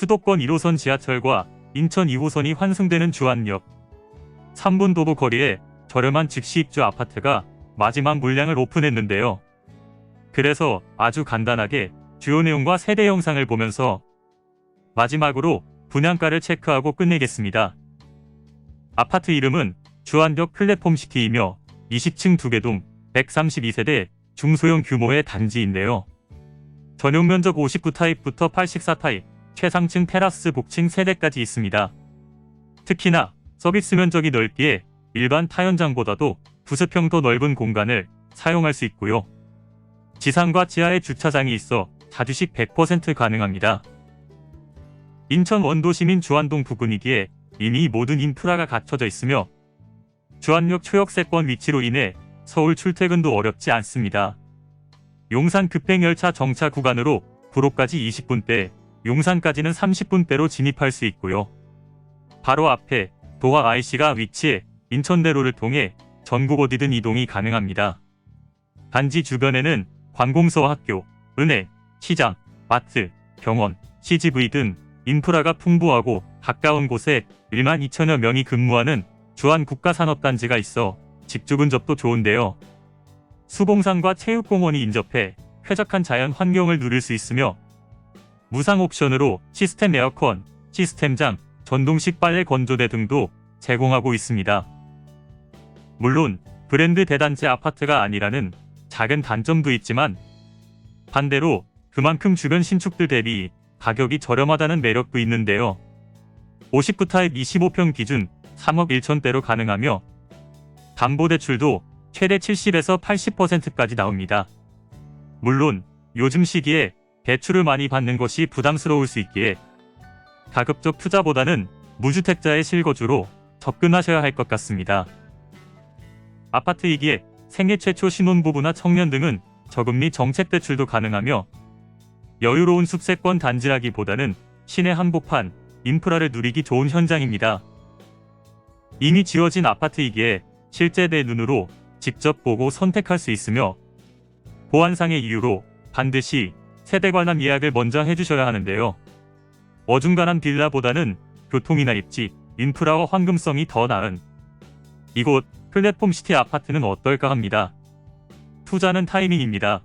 수도권 1호선 지하철과 인천 2호선이 환승되는 주안역. 3분 도보 거리에 저렴한 즉시 입주 아파트가 마지막 물량을 오픈했는데요. 그래서 아주 간단하게 주요 내용과 세대 영상을 보면서 마지막으로 분양가를 체크하고 끝내겠습니다. 아파트 이름은 주안역 플랫폼시티이며 20층 2개 동 132세대 중소형 규모의 단지인데요. 전용 면적 59타입부터 84타입, 최상층 테라스 복층 세대까지 있습니다. 특히나 서비스 면적이 넓기에 일반 타현장보다도 부스평 더 넓은 공간을 사용할 수 있고요. 지상과 지하에 주차장이 있어 자주식 100% 가능합니다. 인천 원도시민 주안동 부근이기에 이미 모든 인프라가 갖춰져 있으며 주안역 초역세권 위치로 인해 서울 출퇴근도 어렵지 않습니다. 용산 급행열차 정차 구간으로 구로까지 20분대, 용산까지는 30분대로 진입할 수 있고요. 바로 앞에 도화 IC가 위치해 인천대로를 통해 전국 어디든 이동이 가능합니다. 단지 주변에는 관공서와 학교, 은행, 시장, 마트, 병원, CGV 등 인프라가 풍부하고 가까운 곳에 1만 2천여 명이 근무하는 주한 국가산업단지가 있어 직주 근접도 좋은데요. 수봉산과 체육공원이 인접해 쾌적한 자연 환경을 누릴 수 있으며 무상 옵션으로 시스템 에어컨, 시스템장, 전동식 빨래 건조대 등도 제공하고 있습니다. 물론 브랜드 대단지 아파트가 아니라는 작은 단점도 있지만 반대로 그만큼 주변 신축들 대비 가격이 저렴하다는 매력도 있는데요. 59타입 25평 기준 3억 1천대로 가능하며 담보대출도 최대 70에서 80%까지 나옵니다. 물론 요즘 시기에 대출을 많이 받는 것이 부담스러울 수 있기에 가급적 투자보다는 무주택자의 실거주로 접근하셔야 할 것 같습니다. 아파트이기에 생애 최초 신혼부부나 청년 등은 저금리 정책 대출도 가능하며 여유로운 숲세권 단지라기보다는 시내 한복판, 인프라를 누리기 좋은 현장입니다. 이미 지어진 아파트이기에 실제 내 눈으로 직접 보고 선택할 수 있으며 보안상의 이유로 반드시 세대 관람 예약을 먼저 해주셔야 하는데요. 어중간한 빌라보다는 교통이나 입지, 인프라와 황금성이 더 나은 이곳 플랫폼 시티 아파트는 어떨까 합니다. 투자는 타이밍입니다.